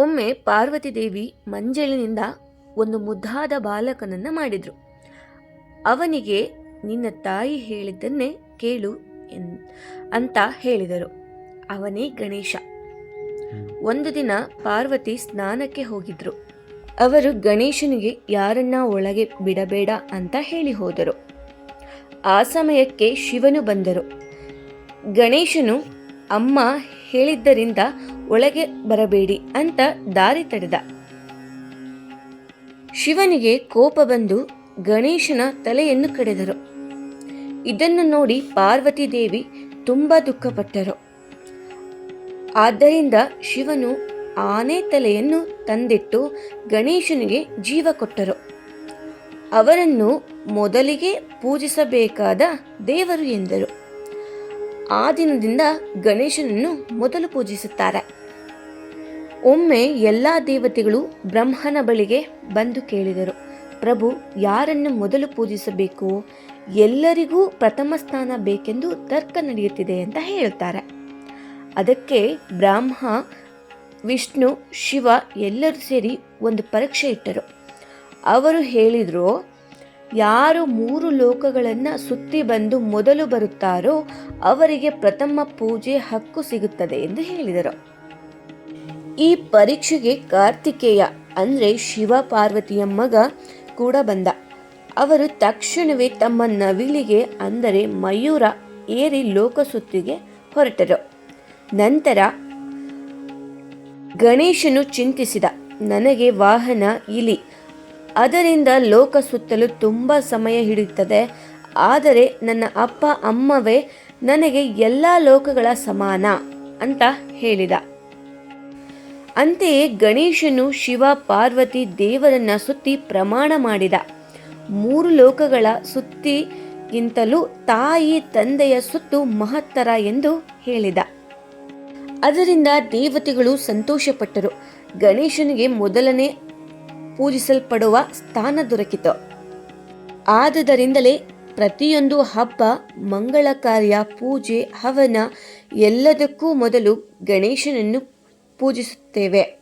ಒಮ್ಮೆ ಪಾರ್ವತಿ ದೇವಿ ಮಂಜಳಿನಿಂದ ಒಂದು ಮುದ್ದಾದ ಬಾಲಕನನ್ನ ಮಾಡಿದ್ರು. ಅವನಿಗೆ, ನಿನ್ನ ತಾಯಿ ಹೇಳಿದ್ದನ್ನೇ ಕೇಳು ಅಂತ ಹೇಳಿದರು. ಅವನೇ ಗಣೇಶ. ಒಂದು ದಿನ ಪಾರ್ವತಿ ಸ್ನಾನಕ್ಕೆ ಹೋಗಿದ್ರು. ಅವರು ಗಣೇಶನಿಗೆ, ಯಾರನ್ನ ಒಳಗೆ ಬಿಡಬೇಡ ಅಂತ ಹೇಳಿ ಹೋದರು. ಆ ಸಮಯಕ್ಕೆ ಶಿವನು ಬಂದರು. ಗಣೇಶನು, ಅಮ್ಮ ಹೇಳಿದ್ದರಿಂದ ಒಳಗೆ ಬರಬೇಡಿ ಅಂತ ದಾರಿ ತಡೆದ. ಶಿವನಿಗೆ ಕೋಪ ಬಂದು ಗಣೇಶನ ತಲೆಯನ್ನು ಕಡೆದರು. ಇದನ್ನು ನೋಡಿ ಪಾರ್ವತಿ ದೇವಿ ತುಂಬ ದುಃಖಪಟ್ಟರು. ಆದ್ದರಿಂದ ಶಿವನು ಆನೆ ತಲೆಯನ್ನು ತಂದಿಟ್ಟು ಗಣೇಶನಿಗೆ ಜೀವ ಕೊಟ್ಟರು. ಅವರನ್ನು ಮೊದಲಿಗೆ ಪೂಜಿಸಬೇಕಾದ ದೇವರು ಎಂದರು. ಆ ದಿನದಿಂದ ಗಣೇಶನನ್ನು ಮೊದಲು ಪೂಜಿಸುತ್ತಾರೆ. ಒಮ್ಮೆ ಎಲ್ಲ ದೇವತೆಗಳು ಬ್ರಹ್ಮನ ಬಳಿಗೆ ಬಂದು ಕೇಳಿದರು, ಪ್ರಭು, ಯಾರನ್ನು ಮೊದಲು ಪೂಜಿಸಬೇಕು? ಎಲ್ಲರಿಗೂ ಪ್ರಥಮ ಸ್ಥಾನ ಬೇಕೆಂದು ತರ್ಕ ನಡೆಯುತ್ತಿದೆ ಅಂತ ಹೇಳುತ್ತಾರೆ. ಅದಕ್ಕೆ ಬ್ರಾಹ್ಮ, ವಿಷ್ಣು, ಶಿವ ಎಲ್ಲರೂ ಸೇರಿ ಒಂದು ಪರೀಕ್ಷೆ ಇಟ್ಟರು. ಅವರು ಹೇಳಿದರು, ಯಾರು ಮೂರು ಲೋಕಗಳನ್ನು ಸುತ್ತಿ ಬಂದು ಮೊದಲು ಬರುತ್ತಾರೋ ಅವರಿಗೆ ಪ್ರಥಮ ಪೂಜೆ ಹಕ್ಕು ಸಿಗುತ್ತದೆ ಎಂದು ಹೇಳಿದರು. ಈ ಪರೀಕ್ಷೆಗೆ ಕಾರ್ತಿಕೇಯ ಅಂದರೆ ಶಿವ ಪಾರ್ವತಿಯ ಮಗ ಕೂಡ ಬಂದ. ಅವರು ತಕ್ಷಣವೇ ತಮ್ಮ ನವಿಲಿಗೆ ಅಂದರೆ ಮಯೂರ ಏರಿ ಲೋಕಸುತ್ತಿಗೆ ಹೊರಟರು. ನಂತರ ಗಣೇಶನು ಚಿಂತಿಸಿದ, ನನಗೆ ವಾಹನ ಇಲಿ. ಅದರಿಂದ ಲೋಕ ಸುತ್ತಲು ತುಂಬ ಸಮಯ ಹಿಡಿಯುತ್ತದೆ. ಆದರೆ ನನ್ನ ಅಪ್ಪ ಅಮ್ಮವೇ ನನಗೆ ಎಲ್ಲ ಲೋಕಗಳ ಸಮಾನ ಅಂತ ಹೇಳಿದ. ಅಂತೆಯೇ ಗಣೇಶನು ಶಿವ, ಪಾರ್ವತಿ ದೇವರನ್ನ ಸುತ್ತಿ ಪ್ರಮಾಣ ಮಾಡಿದ. ಮೂರು ಲೋಕಗಳ ಸುತ್ತಿಗಿಂತಲೂ ತಾಯಿ ತಂದೆಯ ಸುತ್ತು ಮಹತ್ತರ ಎಂದು ಹೇಳಿದ. ಅದರಿಂದ ದೇವತೆಗಳು ಸಂತೋಷಪಟ್ಟರು. ಗಣೇಶನಿಗೆ ಮೊದಲನೇ ಪೂಜಿಸಲ್ಪಡುವ ಸ್ಥಾನ ದೊರಕಿತು. ಆದುದರಿಂದಲೇ ಪ್ರತಿಯೊಂದು ಹಬ್ಬ ಮಂಗಳ ಕಾರ್ಯ ಪೂಜೆ, ಹವನ ಎಲ್ಲದಕ್ಕೂ ಮೊದಲು ಗಣೇಶನನ್ನು ಪೂಜಿಸುತ್ತೇವೆ.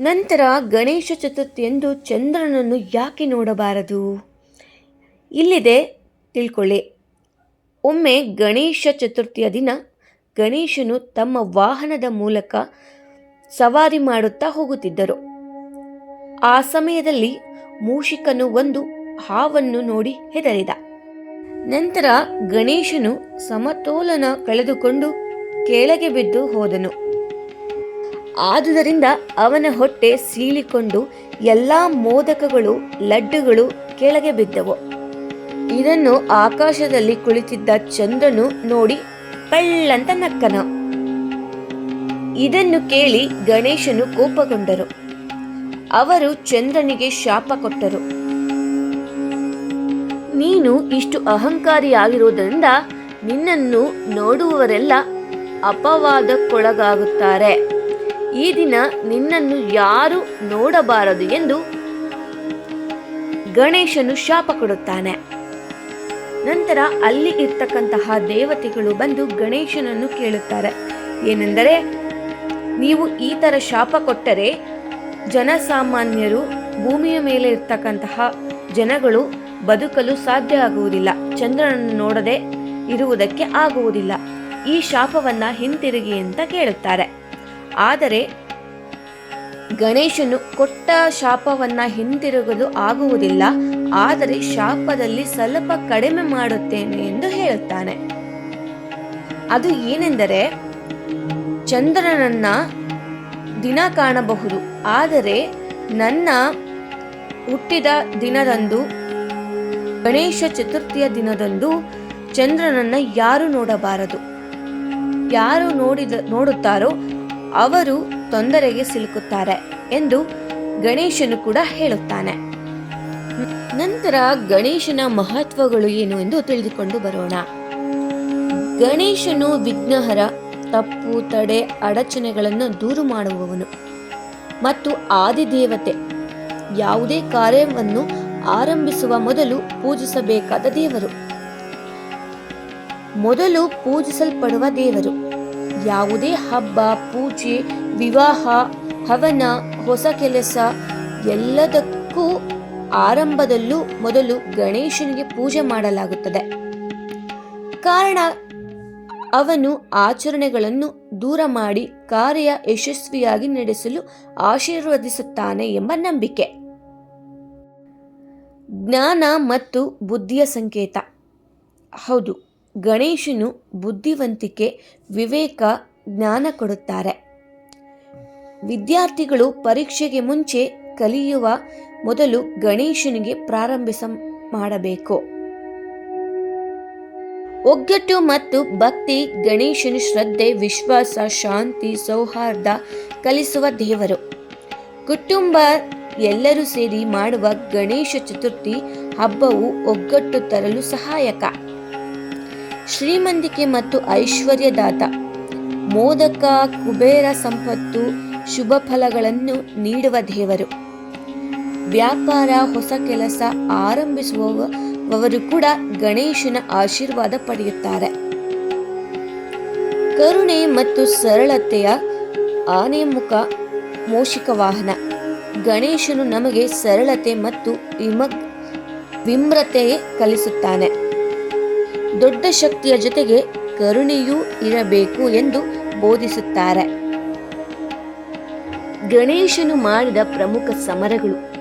ನಂತರ ಗಣೇಶ ಚತುರ್ಥಿಯಂದು ಚಂದ್ರನನ್ನು ಯಾಕೆ ನೋಡಬಾರದು? ಇಲ್ಲಿದೆ, ತಿಳ್ಕೊಳ್ಳಿ. ಒಮ್ಮೆ ಗಣೇಶ ಚತುರ್ಥಿಯ ದಿನ ಗಣೇಶನು ತಮ್ಮ ವಾಹನದ ಮೂಲಕ ಸವಾರಿ ಮಾಡುತ್ತಾ ಹೋಗುತ್ತಿದ್ದರು. ಆ ಸಮಯದಲ್ಲಿ ಮೂಷಿಕನು ಒಂದು ಹಾವನ್ನು ನೋಡಿ ಹೆದರಿದ. ನಂತರ ಗಣೇಶನು ಸಮತೋಲನ ಕಳೆದುಕೊಂಡು ಕೆಳಗೆ ಬಿದ್ದು ಹೋದನು. ಆದುದರಿಂದ ಅವನ ಹೊಟ್ಟೆ ಸೀಳಿಕೊಂಡು ಎಲ್ಲ ಮೋದಕಗಳು, ಲಡ್ಡುಗಳು ಕೆಳಗೆ ಬಿದ್ದವು. ಇದನ್ನು ಆಕಾಶದಲ್ಲಿ ಕುಳಿತಿದ್ದ ಚಂದ್ರನು ನೋಡಿ ಪಳ್ಳಂತ ನಕ್ಕನ. ಇದನ್ನು ಕೇಳಿ ಗಣೇಶನು ಕೋಪಗೊಂಡರು. ಅವರು ಚಂದ್ರನಿಗೆ ಶಾಪ ಕೊಟ್ಟರು. ನೀನು ಇಷ್ಟು ಅಹಂಕಾರಿಯಾಗಿರುವುದರಿಂದ ನಿನ್ನನ್ನು ನೋಡುವವರೆಲ್ಲ ಅಪವಾದಕ್ಕೊಳಗಾಗುತ್ತಾರೆ. ಈ ದಿನ ನಿನ್ನನ್ನು ಯಾರು ನೋಡಬಾರದು ಎಂದು ಗಣೇಶನು ಶಾಪ ಕೊಡುತ್ತಾನೆ. ನಂತರ ಅಲ್ಲಿ ಇರ್ತಕ್ಕಂತಹ ದೇವತೆಗಳು ಬಂದು ಗಣೇಶನನ್ನು ಕೇಳುತ್ತಾರೆ. ಏನೆಂದರೆ, ನೀವು ಈ ಥರ ಶಾಪ ಕೊಟ್ಟರೆ ಜನಸಾಮಾನ್ಯರು ಭೂಮಿಯ ಮೇಲೆ ಇರ್ತಕ್ಕಂತಹ ಜನಗಳು ಬದುಕಲು ಸಾಧ್ಯ ಆಗುವುದಿಲ್ಲ. ಚಂದ್ರನನ್ನು ನೋಡದೆ ಇರುವುದಕ್ಕೆ ಆಗುವುದಿಲ್ಲ. ಈ ಶಾಪವನ್ನ ಹಿಂತಿರುಗಿ ಅಂತ ಕೇಳುತ್ತಾರೆ. ಆದರೆ ಗಣೇಶನು ಕೊಟ್ಟ ಶಾಪವನ್ನ ಹಿಂದಿರುಗಲು ಆಗುವುದಿಲ್ಲ. ಆದರೆ ಶಾಪದಲ್ಲಿ ಸ್ವಲ್ಪ ಕಡಿಮೆ ಮಾಡುತ್ತೇನೆ ಎಂದು ಹೇಳುತ್ತಾನೆ. ಅದು ಏನೆಂದರೆ, ಚಂದ್ರನನ್ನ ದಿನ ಕಾಣಬಹುದು. ಆದರೆ ನನ್ನ ಹುಟ್ಟಿದ ದಿನದಂದು, ಗಣೇಶ ಚತುರ್ಥಿಯ ದಿನದಂದು ಚಂದ್ರನನ್ನ ಯಾರು ನೋಡಬಾರದು? ಯಾರು ನೋಡಿದ, ನೋಡುತ್ತಾರೋ ಅವರು ತೊಂದರೆಗೆ ಸಿಲುಕುತ್ತಾರೆ ಎಂದು ಗಣೇಶನು ಕೂಡ ಹೇಳುತ್ತಾನೆ. ನಂತರ ಗಣೇಶನ ಮಹತ್ವಗಳು ಏನು ಎಂದು ತಿಳಿದುಕೊಂಡು ಬರೋಣ. ಗಣೇಶನು ವಿಘ್ನಹರ, ತಪ್ಪು, ತಡೆ, ಅಡಚಣೆಗಳನ್ನು ದೂರು ಮಾಡುವವನು ಮತ್ತು ಆದಿದೇವತೆ. ಯಾವುದೇ ಕಾರ್ಯವನ್ನು ಆರಂಭಿಸುವ ಮೊದಲು ಪೂಜಿಸಬೇಕಾದ ದೇವರು. ಮೊದಲು ಪೂಜಿಸಲ್ಪಡುವ ದೇವರು. ಯಾವುದೇ ಹಬ್ಬ, ಪೂಜೆ, ವಿವಾಹ, ಹವನ, ಹೊಸ ಕೆಲಸ ಎಲ್ಲದಕ್ಕೂ ಆರಂಭದಲ್ಲೂ ಮೊದಲು ಗಣೇಶನಿಗೆ ಪೂಜೆ ಮಾಡಲಾಗುತ್ತದೆ. ಕಾರಣ, ಅವನು ಆಚರಣೆಗಳನ್ನು ದೂರ ಮಾಡಿ ಕಾರ್ಯ ಯಶಸ್ವಿಯಾಗಿ ನಡೆಸಲು ಆಶೀರ್ವದಿಸುತ್ತಾನೆ ಎಂಬ ನಂಬಿಕೆ. ಜ್ಞಾನ ಮತ್ತು ಬುದ್ಧಿಯ ಸಂಕೇತ. ಹೌದು ಗಣೇಶನು ಬುದ್ಧಿವಂತಿಕೆ, ವಿವೇಕ, ಜ್ಞಾನ ಕೊಡುತ್ತಾರೆ. ವಿದ್ಯಾರ್ಥಿಗಳು ಪರೀಕ್ಷೆಗೆ ಮುಂಚೆ ಕಲಿಯುವ ಮೊದಲು ಗಣೇಶನಿಗೆ ಪ್ರಾರಂಭಿಸ ಮಾಡಬೇಕು. ಒಗ್ಗಟ್ಟು ಮತ್ತು ಭಕ್ತಿ, ಗಣೇಶನ ಶ್ರದ್ಧೆ, ವಿಶ್ವಾಸ, ಶಾಂತಿ, ಸೌಹಾರ್ದ ಕಲಿಸುವ ದೇವರು. ಕುಟುಂಬ ಎಲ್ಲರೂ ಸೇರಿ ಮಾಡುವ ಗಣೇಶ ಚತುರ್ಥಿ ಹಬ್ಬವು ಒಗ್ಗಟ್ಟು ತರಲು ಸಹಾಯಕ. ಶ್ರೀಮಂತಿಕೆ ಮತ್ತು ಐಶ್ವರ್ಯದಾತ. ಮೋದಕ, ಕುಬೇರ ಸಂಪತ್ತು, ಶುಭ ಫಲಗಳನ್ನು ನೀಡುವ ದೇವರು. ವ್ಯಾಪಾರ, ಹೊಸ ಕೆಲಸ ಆರಂಭಿಸುವವರು ಕೂಡ ಗಣೇಶನ ಆಶೀರ್ವಾದ ಪಡೆಯುತ್ತಾರೆ. ಕರುಣೆ ಮತ್ತು ಸರಳತೆಯ ಆನೆ ಮುಖ ಮೋಷಿಕ ವಾಹನ. ಗಣೇಶನು ನಮಗೆ ಸರಳತೆ ಮತ್ತು ವಿಮ ವಿಮ್ರತೆ ಕಲಿಸುತ್ತಾನೆ. ದೊಡ್ಡ ಶಕ್ತಿಯ ಜೊತೆಗೆ ಕರುಣೆಯೂ ಇರಬೇಕು ಎಂದು ಬೋಧಿಸುತ್ತಾರೆ. ಗಣೇಶನು ಮಾಡಿದ ಪ್ರಮುಖ ಸಮರಗಳು.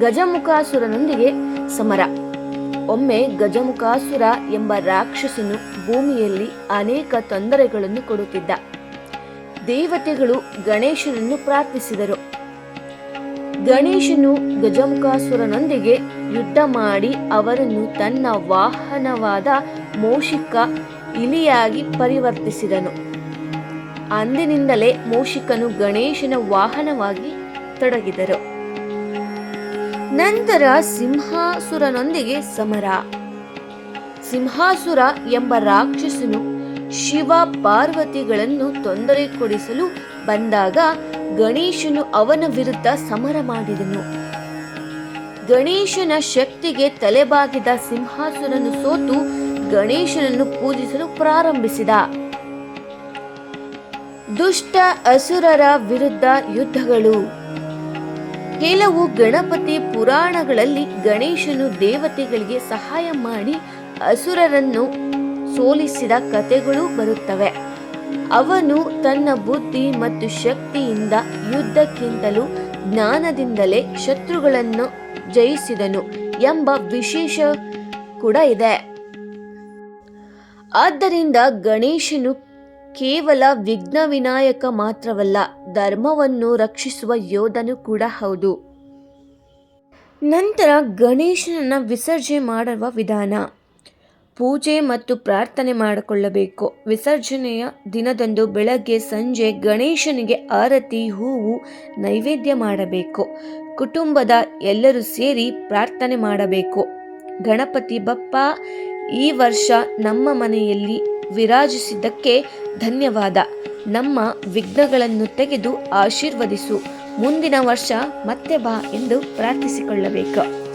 ಗಜಮುಖಾಸುರನೊಂದಿಗೆ ಸಮರ. ಒಮ್ಮೆ ಗಜಮುಖಾಸುರ ಎಂಬ ರಾಕ್ಷಸನು ಭೂಮಿಯಲ್ಲಿ ಅನೇಕ ತೊಂದರೆಗಳನ್ನು ಕೊಡುತ್ತಿದ್ದ. ದೇವತೆಗಳು ಗಣೇಶನನ್ನು ಪ್ರಾರ್ಥಿಸಿದರು. ಗಣೇಶನು ಗಜಮುಖಾಸುರನೊಂದಿಗೆ ಯುದ್ಧ ಮಾಡಿ ಅವರನ್ನು ತನ್ನ ವಾಹನವಾದ ಮೋಷಿಕ ಇಲಿಯಾಗಿ ಪರಿವರ್ತಿಸಿದನು. ಅಂದಿನಿಂದಲೇ ಮೋಷಿಕನು ಗಣೇಶನ ವಾಹನವಾಗಿ ತೊಡಗಿದರು. ನಂತರ ಸಿಂಹಾಸುರನೊಂದಿಗೆ ಸಮರ. ಸಿಂಹಾಸುರ ಎಂಬ ರಾಕ್ಷಸನು ಶಿವ ಪಾರ್ವತಿಗಳನ್ನು ತೊಂದರೆ ಕೊಡಿಸಲು ಬಂದಾಗ ಗಣೇಶನು ಅವನ ವಿರುದ್ಧ ಸಮರ ಮಾಡಿದನು. ಗಣೇಶನ ಶಕ್ತಿಗೆ ತಲೆಬಾಗಿದ ಸಿಂಹಾಸನನ್ನು ಸೋತು ಗಣೇಶನನ್ನು ಪೂಜಿಸಲು ಪ್ರಾರಂಭಿಸಿದ. ದುಷ್ಟ ಅಸುರರ ವಿರುದ್ಧ ಯುದ್ಧಗಳು. ಕೆಲವು ಗಣಪತಿ ಪುರಾಣಗಳಲ್ಲಿ ಗಣೇಶನು ದೇವತೆಗಳಿಗೆ ಸಹಾಯ ಮಾಡಿ ಅಸುರರನ್ನು ಸೋಲಿಸಿದ ಕಥೆಗಳು ಬರುತ್ತವೆ. ಅವನು ತನ್ನ ಬುದ್ಧಿ ಮತ್ತು ಶಕ್ತಿಯಿಂದ ಯುದ್ಧಕ್ಕಿಂತಲೂ ಜ್ಞಾನದಿಂದಲೇ ಶತ್ರುಗಳನ್ನು ಜಯಿಸಿದನು ಎಂಬ ವಿಶೇಷ ಕೂಡ ಇದೆ. ಆದ್ದರಿಂದ ಗಣೇಶನು ಕೇವಲ ವಿಘ್ನ ವಿನಾಯಕ ಮಾತ್ರವಲ್ಲ, ಧರ್ಮವನ್ನು ರಕ್ಷಿಸುವ ಯೋಧನು ಕೂಡ ಹೌದು. ನಂತರ ಗಣೇಶನನ್ನು ವಿಸರ್ಜನೆ ಮಾಡುವ ವಿಧಾನ. ಪೂಜೆ ಮತ್ತು ಪ್ರಾರ್ಥನೆ ಮಾಡಿಕೊಳ್ಳಬೇಕು. ವಿಸರ್ಜನೆಯ ದಿನದಂದು ಬೆಳಗ್ಗೆ ಸಂಜೆ ಗಣೇಶನಿಗೆ ಆರತಿ, ಹೂವು ನೈವೇದ್ಯ ಮಾಡಬೇಕು. ಕುಟುಂಬದ ಎಲ್ಲರೂ ಸೇರಿ ಪ್ರಾರ್ಥನೆ ಮಾಡಬೇಕು. ಗಣಪತಿ ಬಪ್ಪ, ಈ ವರ್ಷ ನಮ್ಮ ಮನೆಯಲ್ಲಿ ವಿರಾಜಿಸಿದ್ದಕ್ಕೆ ಧನ್ಯವಾದ. ನಮ್ಮ ವಿಘ್ನಗಳನ್ನು ತೆಗೆದು ಆಶೀರ್ವದಿಸು. ಮುಂದಿನ ವರ್ಷ ಮತ್ತೆ ಬಾ ಎಂದು ಪ್ರಾರ್ಥಿಸಿಕೊಳ್ಳಬೇಕು.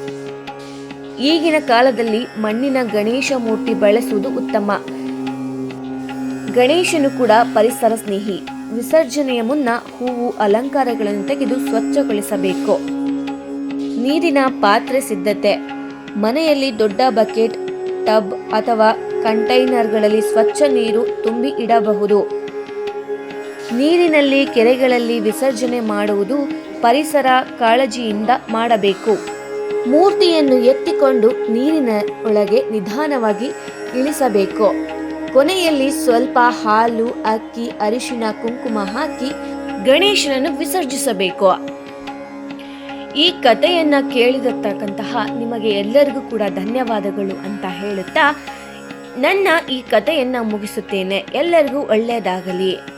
ಈಗಿನ ಕಾಲದಲ್ಲಿ ಮಣ್ಣಿನ ಗಣೇಶ ಮೂರ್ತಿ ಬಳಸುವುದು ಉತ್ತಮ. ಗಣೇಶನು ಕೂಡ ಪರಿಸರ ಸ್ನೇಹಿ. ವಿಸರ್ಜನೆಯ ಮುನ್ನ ಹೂವು ಅಲಂಕಾರಗಳನ್ನು ತೆಗೆದು ಸ್ವಚ್ಛಗೊಳಿಸಬೇಕು. ನೀರಿನ ಪಾತ್ರೆ ಸಿದ್ಧತೆ. ಮನೆಯಲ್ಲಿ ದೊಡ್ಡ ಬಕೆಟ್, ಟಬ್ ಅಥವಾ ಕಂಟೈನರ್ಗಳಲ್ಲಿ ಸ್ವಚ್ಛ ನೀರು ತುಂಬಿ ಇಡಬಹುದು. ನೀರಿನಲ್ಲಿ ಕೆರೆಗಳಲ್ಲಿ ವಿಸರ್ಜನೆ ಮಾಡುವುದು ಪರಿಸರ ಕಾಳಜಿಯಿಂದ ಮಾಡಬೇಕು. ಮೂರ್ತಿಯನ್ನು ಎತ್ತಿಕೊಂಡು ನೀರಿನ ಒಳಗೆ ನಿಧಾನವಾಗಿ ಇಳಿಸಬೇಕು. ಕೊನೆಯಲ್ಲಿ ಸ್ವಲ್ಪ ಹಾಲು, ಅಕ್ಕಿ ಅರಿಶಿನ ಕುಂಕುಮ ಹಾಕಿ ಗಣೇಶನನ್ನು ವಿಸರ್ಜಿಸಬೇಕು. ಈ ಕಥೆಯನ್ನ ಕೇಳಿರತಕ್ಕಂತಹ ನಿಮಗೆ ಎಲ್ಲರಿಗೂ ಕೂಡ ಧನ್ಯವಾದಗಳು ಅಂತ ಹೇಳುತ್ತಾ ನನ್ನ ಈ ಕಥೆಯನ್ನ ಮುಗಿಸುತ್ತೇನೆ. ಎಲ್ಲರಿಗೂ ಒಳ್ಳೆಯದಾಗಲಿ.